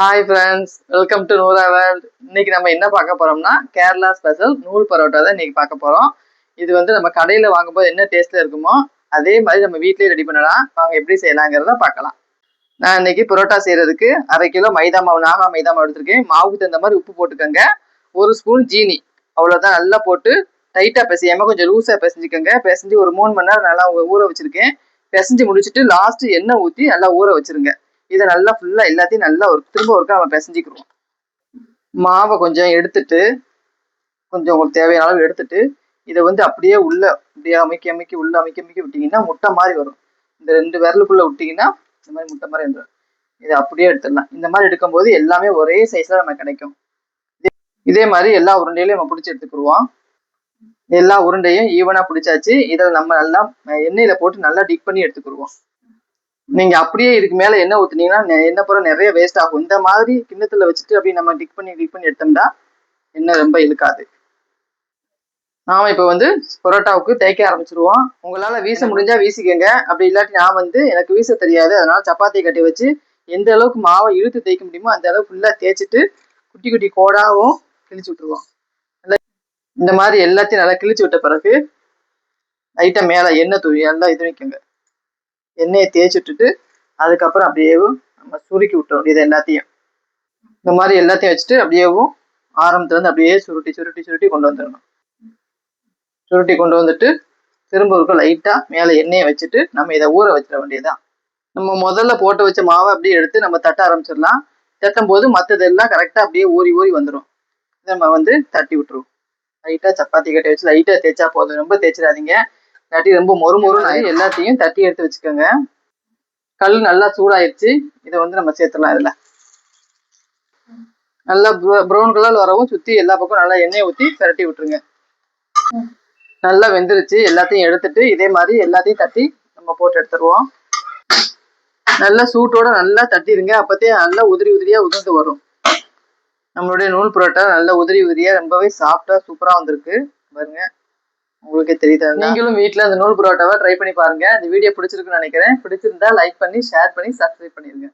Hi friends welcome to Noora world இன்னைக்கு நம்ம என்ன பார்க்க போறோம்னா கேரளா ஸ்பெஷல் நூல் பரோட்டா தான் இன்னைக்கு பார்க்க போறோம். இது வந்து நம்ம கடையில் வாங்கும்போது என்ன டேஸ்ட்ல இருக்குமோ அதே மாதிரி நம்ம வீட்லயே ரெடி பண்ணலாம். வாங்க எப்படி செய்யலாங்கிறத பார்க்கலாம். நான் இன்னைக்கு பரோட்டா செய்யறதுக்கு அரை கிலோ மைதா மாவு நாகா மைதா மாவு எடுத்திருக்கேன். மாவுக்கு தகுந்த மாதிரி உப்பு போட்டுக்கோங்க. ஒரு ஸ்பூன் ஜீனி அவ்வளோதான் நல்லா போட்டு டைட்டாக பிசையாம கொஞ்சம் லூஸாக பிசைஞ்சுக்கோங்க. பிசைஞ்சு ஒரு மூணு மணி நேரம் நல்லா ஊற வச்சிருக்கேன். பிசைஞ்சு முடிச்சுட்டு லாஸ்ட் எண்ணெய் ஊற்றி நல்லா ஊற வச்சிருங்க. இதை நல்லா ஃபுல்லாக எல்லாத்தையும் நல்லா ஒரு திரும்ப ஒருக்கா நம்ம பிசைஞ்சிக்கிறோம் மாவை கொஞ்சம் எடுத்துட்டு கொஞ்சம் உங்களுக்கு தேவையான அளவு எடுத்துட்டு இதை வந்து அப்படியே உள்ள அப்படியே அமைக்கி அமைக்கி உள்ள அமைக்கி அமைக்கி விட்டீங்கன்னா முட்டை மாதிரி வரும். இந்த ரெண்டு விரலுக்குள்ள விட்டீங்கன்னா இந்த மாதிரி முட்டை மாதிரி வந்துடும் இதை அப்படியே எடுத்துடலாம். இந்த மாதிரி எடுக்கும்போது எல்லாமே ஒரே சைஸ்ல நமக்கு கிடைக்கும். இதே- இதே மாதிரி எல்லா உருண்டையிலையும் நம்ம பிடிச்சி எடுத்துக்கிடுவோம் எல்லா உருண்டையும் ஈவனா பிடிச்சாச்சு. இதை நம்ம நல்லா எண்ணெயில் எண்ணெயில போட்டு நல்லா டிக் பண்ணி எடுத்துக்கிடுவோம் நீங்க அப்படியே இதுக்கு மேல எண்ணெய் ஊத்துனீங்கன்னா என்ன எண்ணெய் நிறைய வேஸ்ட் ஆகும். இந்த மாதிரி கிண்ணத்துல வச்சுட்டு அப்படியே நம்ம டிக் பண்ணி டிக் பண்ணி எடுத்தோம்னா எண்ணெய் ரொம்ப இழுக்காது. நாம இப்ப வந்து பரோட்டாவுக்கு தேய்க்க ஆரம்பிச்சிருவோம். உங்களால வீச முடிஞ்சா வீசிக்கங்க. அப்படி இல்லாட்டி நான் வந்து எனக்கு வீச தெரியாது. அதனால சப்பாத்தி கட்டி வச்சு எந்த அளவுக்கு மாவை இழுத்து தேய்க்க முடியுமோ அந்த அளவுக்கு ஃபுல்லா தேய்ச்சிட்டு குட்டி குட்டி கோடாவும் கிழிச்சு விட்டுருவோம். இந்த மாதிரி எல்லாத்தையும் நல்லா கிழிச்சு விட்ட பிறகு லைட்டா மேல எண்ணெய் தூவி நல்லா இது வைக்கங்க எண்ணெயை தேய்ச்சி விட்டுட்டு அதுக்கப்புறம் அப்படியேவும் நம்ம சுருக்கி விட்டுறோம் இது எல்லாத்தையும். இந்த மாதிரி எல்லாத்தையும் வச்சுட்டு அப்படியேவும் ஆரம்பத்துல இருந்து அப்படியே சுருட்டி சுருட்டி சுருட்டி கொண்டு வந்துடணும். சுருட்டி கொண்டு வந்துட்டு திரும்ப இருக்க லைட்டா மேலே எண்ணெயை வச்சுட்டு நம்ம இதை ஊற வச்சிட வேண்டியதுதான். நம்ம முதல்ல போட்டு வச்ச மாவை அப்படியே எடுத்து நம்ம தட்ட ஆரம்பிச்சிடலாம். தட்டும் போது மற்றதெல்லாம் கரெக்டாக அப்படியே ஊறி ஊறி வந்துடும் இதை நம்ம வந்து தட்டி விட்டுருவோம். லைட்டாக சப்பாத்தி கட்டி வச்சு லைட்டாக தேய்ச்சா போதும். ரொம்ப தேய்ச்சிடாதீங்க. தட்டி ரொம்ப மொறு மொறுன்னு எல்லாத்தையும் தட்டி எடுத்து வச்சுக்கோங்க. கல் நல்லா சூடாயிடுச்சு இதை வந்து நம்ம சேர்த்துடலாம் இதில். நல்லா ப்ரௌன் கலர் வரவும் சுற்றி எல்லா பக்கம் நல்லா எண்ணெயை ஊற்றி பிரட்டி விட்டுருங்க. நல்லா வெந்துருச்சு. எல்லாத்தையும் எடுத்துட்டு இதே மாதிரி எல்லாத்தையும் தட்டி நம்ம போட்டு எடுத்துருவோம். நல்லா சூட்டோட நல்லா தட்டிடுங்க அப்பத்தே நல்லா உதிரி உதிரியா உதிர்ந்து வரும். நம்மளுடைய நூல் புரோட்டா நல்லா உதிரி உதிரியாக ரொம்பவே சாஃப்டா சூப்பரா வந்திருக்கு. பாருங்கள் உங்களுக்கே தெரியுதா நீங்களும் வீட்ல அந்த நூல் புரோட்டாவை ட்ரை பண்ணி பாருங்க. இந்த வீடியோ பிடிச்சிருக்குன்னு நினைக்கிறேன். பிடிச்சிருந்தா லைக் பண்ணி ஷேர் பண்ணி சப்ஸ்கிரைப் பண்ணிருங்க.